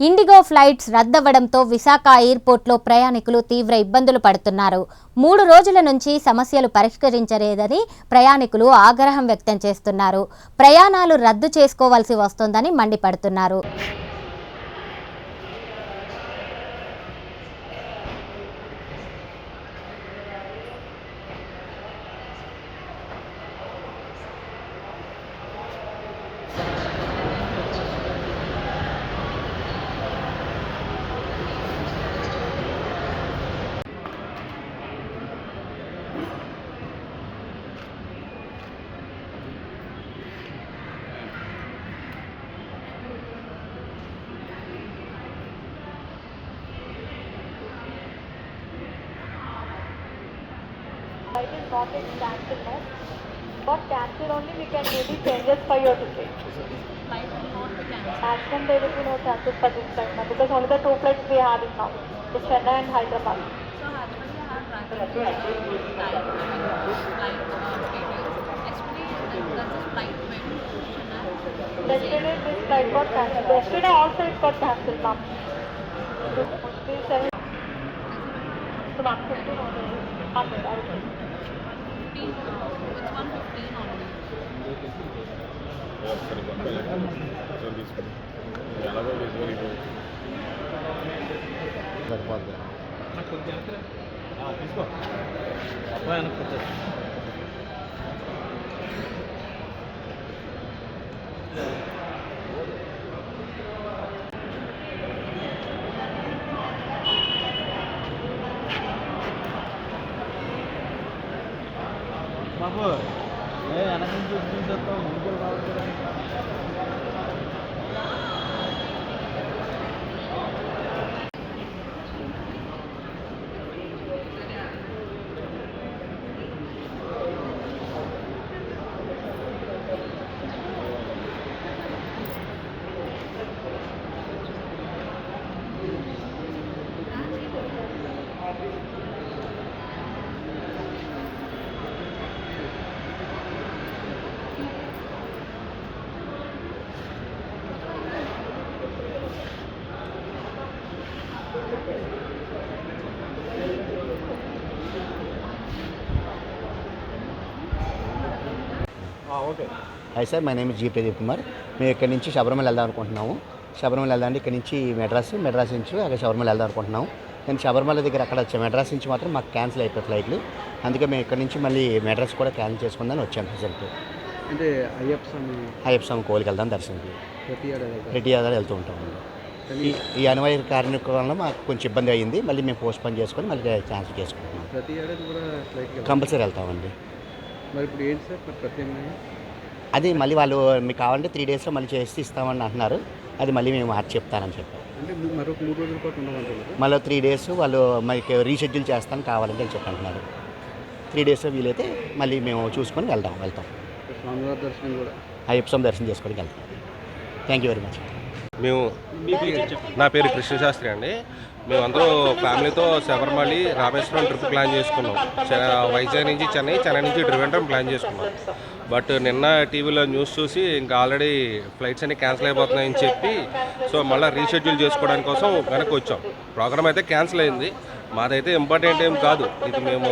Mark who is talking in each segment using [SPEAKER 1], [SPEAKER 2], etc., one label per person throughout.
[SPEAKER 1] IndiGo flights రద్దవడంతో Visakha ఎయిర్పోర్ట్లో ప్రయాణికులు తీవ్ర ఇబ్బందులు పడుతున్నారు. మూడు రోజుల నుంచి సమస్యలు పరిష్కరించలేదని ప్రయాణికులు ఆగ్రహం వ్యక్తం చేస్తున్నారు. ప్రయాణాలు రద్దు చేసుకోవాల్సి వస్తోందని మండిపడుతున్నారు.
[SPEAKER 2] Flight is not in cancel no. But cancel only we can do the changes for your ticket.
[SPEAKER 3] Flight not cancelled.
[SPEAKER 2] Maximum there will be no chances for this flight now because only the two flights we have it now. The Chennai and Hyderabad.
[SPEAKER 3] So actually I have uh, I mean, uh, flight uh. Actually, that, that's just flight went to Chennai.
[SPEAKER 2] Yesterday this flight got cancelled. Yesterday also it got cancelled now. So one fifteen only. Hundred, I will say.
[SPEAKER 3] 15, uh, it's 115 only.
[SPEAKER 4] సరిపోద్ది
[SPEAKER 5] తీసుకో అబ్బాయి అనుకుంటుంది బాబు. ఏ వెనక నుంచి వచ్చి ముందుకు రావచ్చు
[SPEAKER 4] hi sir my name G Pradeep Kumar మేము ఇక్కడి నుంచి శబరిమల వెళ్దాం అనుకుంటున్నాము. శబరిమల వెళ్దాం ఇక్కడ నుంచి మెడ్రాస్ మెడ్రాస్ నుంచి అక్కడ శబరిమల వెళ్దాం అనుకుంటున్నాము. కానీ శబరిమల దగ్గర అక్కడ వచ్చే మెడ్రాస్ నుంచి మాత్రం మాకు క్యాన్సిల్ అయిపోయి ఫ్లైట్లు అందుకే మేము ఇక్కడ నుంచి మళ్ళీ మెడ్రాస్ కూడా క్యాన్సిల్ చేసుకుందని వచ్చాను రిజల్ట్
[SPEAKER 6] అంటే అయ్యప్ప స్వామి
[SPEAKER 4] అయ్యప్ప స్వామి కోలికి వెళ్దాం దర్శనంకి
[SPEAKER 6] ప్రతి ఏడాది
[SPEAKER 4] వెళ్తూ. ఉంటాము ఈ కారణం వల్ల మాకు కొంచెం ఇబ్బంది అయ్యింది. మళ్ళీ మేము పోస్ట్ పోన్ చేసుకొని మళ్ళీ క్యాన్సిల్ చేసుకుంటున్నాం. కంపల్సరీ వెళ్తామండి.
[SPEAKER 6] మరి ఇప్పుడు ఏంటి సార్ మరి ప్రత్యామ్నాయం?
[SPEAKER 4] అది మళ్ళీ వాళ్ళు మీకు కావాలంటే త్రీ డేస్లో మళ్ళీ చేసి ఇస్తామని అంటున్నారు. అది మళ్ళీ మేము మార్చి చెప్తానని చెప్పారు.
[SPEAKER 6] అంటే ము- మరొక మూడు రోజుల పాటు ఉండమంటున్నారు.
[SPEAKER 4] మళ్ళీ త్రీ డేస్ వాళ్ళు మనకి రీషెడ్యూల్ చేస్తాను కావాలంటే అని చెప్పి అంటున్నారు. త్రీ డేస్ వీలైతే మళ్ళీ మేము చూసుకొని వెళ్దాం వెళ్తాం.
[SPEAKER 6] స్వామివారి దర్శనం కూడా.
[SPEAKER 4] అయ్యప్ప స్వామి దర్శనం చేసుకోవడానికి వెళ్తాం. థ్యాంక్ యూ వెరీ మచ్
[SPEAKER 5] మేము నా పేరు కృష్ణశాస్త్రి అండి. మేమందరూ ఫ్యామిలీతో శబరిమలి రామేశ్వరం ట్రిప్ ప్లాన్ చేసుకున్నాం. వైజాగ్ నుంచి చెన్నై చెన్నై నుంచి ట్రివెండ్రం ప్లాన్ చేసుకున్నాం. బట్ నిన్న టీవీలో న్యూస్ చూసి ఇంకా ఆల్రెడీ ఫ్లైట్స్ అన్ని క్యాన్సిల్ అయిపోతున్నాయని చెప్పి సో మళ్ళీ రీషెడ్యూల్ చేసుకోవడానికి కోసం వెనక్కి వచ్చాం. ప్రోగ్రామ్ అయితే క్యాన్సిల్ అయింది. మాదైతే ఇంపార్టెంట్ ఏం కాదు. ఇది మేము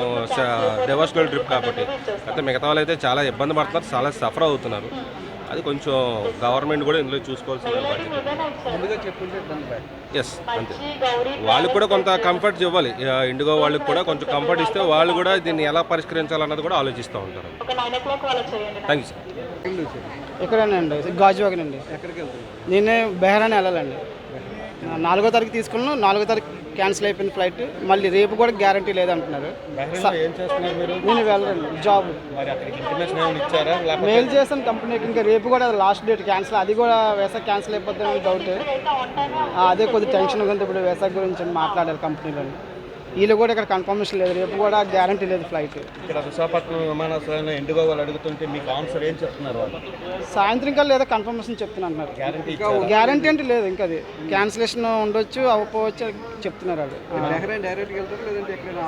[SPEAKER 5] డెవోషనల్ ట్రిప్ కాబట్టి. అయితే మిగతా వాళ్ళు అయితే చాలా ఇబ్బంది పడుతున్నారు చాలా సఫర్ అవుతున్నారు. అది కొంచెం గవర్నమెంట్ కూడా ఇందులో చూసుకోవాల్సిన బాధ్యత ఎస్ అంతే. వాళ్ళకి కూడా కొంత కంఫర్ట్ ఇవ్వాలి. ఇండిగో వాళ్ళకి కూడా కొంచెం కంఫర్ట్ ఇస్తే వాళ్ళు కూడా దీన్ని ఎలా పరిష్కరించాలన్నది కూడా ఆలోచిస్తూ ఉంటారు. థ్యాంక్ యూ సార్
[SPEAKER 7] ఇక్కడేనండి గాజువాకనండి.
[SPEAKER 6] ఎక్కడికి వెళ్తుంది
[SPEAKER 7] నేనే బెహరాన్ వెళ్ళాలండి. నాలుగో తారీఖు తీసుకున్నాను. నాలుగో తారీఖు క్యాన్సిల్ అయిపోయిన ఫ్లైట్. మళ్ళీ రేపు కూడా గ్యారంటీ లేదంటున్నారు. నేను వెళ్ళండి జాబ్. మెయిల్ చేశాను కంపెనీకి. ఇంకా రేపు కూడా లాస్ట్ డేట్ క్యాన్సిల్. అది కూడా వేసా క్యాన్సిల్ అయిపోతుందని డౌట్. అదే కొద్ది టెన్షన్ ఉంది ఇప్పుడు వేసా గురించి మాట్లాడాలి కంపెనీలో వీళ్ళు కూడా ఇక్కడ కన్ఫర్మేషన్ లేదు. రేపు కూడా గ్యారంటీ లేదు ఫ్లైట్
[SPEAKER 6] ఇక్కడ విశాఖపట్నం విమానాశ్రయంలో ఇండిగో వాళ్ళు అడుగుతుంటే మీకు ఆన్సర్ ఏం చెప్తున్నారు వాళ్ళు?
[SPEAKER 7] సాయంత్రం కల్లా ఏదో కన్ఫర్మేషన్ చెప్తున్నారు అంటున్నారు గ్యారంటీ అంటే లేదు ఇంకా అది. క్యాన్సిలేషన్ ఉండొచ్చు అవ్వకపోవచ్చు చెప్తున్నారు వాళ్ళు.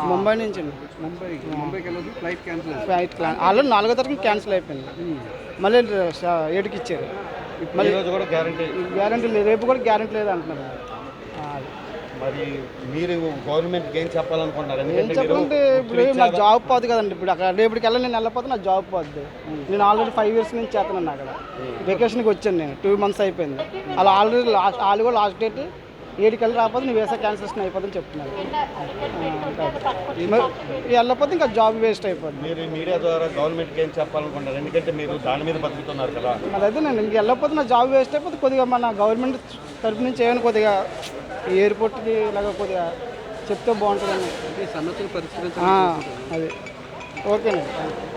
[SPEAKER 7] ముంబై నుంచి
[SPEAKER 6] ముంబైకి ముంబైకి వెళ్ళదు flight cancel
[SPEAKER 7] flight can already నాలుగో తారీఖు క్యాన్సిల్ అయిపోయింది. మళ్ళీ స- ఏడుకి ఇచ్చారు.
[SPEAKER 6] ఈ రోజు కూడా గ్యారంటీ
[SPEAKER 7] గ్యారంటీ లేదు. రేపు కూడా గ్యారంటీ లేదు అంటున్నారు.
[SPEAKER 6] మరి మీరు గవర్నమెంట్కి ఏం చెప్పాలనుకుంటున్నారు?
[SPEAKER 7] ఏం ఇప్పుడు నా జాబ్ పోదు కదండి. ఇప్పుడు అక్కడ రేపటికి వెళ్ళి నేను వెళ్ళకపోతే నా జాబ్ పోద్ది. నేను ఆల్రెడీ ఫైవ్ ఇయర్స్ నుంచి చేస్తున్నాను అక్కడ వెకేషన్కి వచ్చాను నేను. టూ మంత్స్ అయిపోయింది. అలా ఆల్రెడీ లాస్ట్ వాళ్ళు కూడా లాస్ట్ డేట్ ఏడుకి వెళ్ళి రాకపోతే నీ వేసా క్యాన్సిలేషన్ అయిపోతుందని చెప్తున్నారు. మరి వెళ్ళకపోతే ఇంకా జాబ్ వేస్ట్ అయిపోద్ది.
[SPEAKER 6] మీరు మీడియా ద్వారా గవర్నమెంట్కి ఏం చెప్పాలనుకుంటున్నారు? ఎందుకంటే మీరు దాని మీద బతుకుతున్నారు కదా.
[SPEAKER 7] అదైతే నేను ఇంక వెళ్ళకపోతే నా జాబ్ వేస్ట్ అయిపోతే కొద్దిగా మన గవర్నమెంట్ తరపు నుంచి ఏమైనా కొద్దిగా ఈ ఎయిర్పోర్ట్కి ఇలాగ కొద్దిగా చెప్తే బాగుంటుందని.
[SPEAKER 8] సమస్యలు పరిష్కరించాలి
[SPEAKER 7] అది. ఓకేనండి.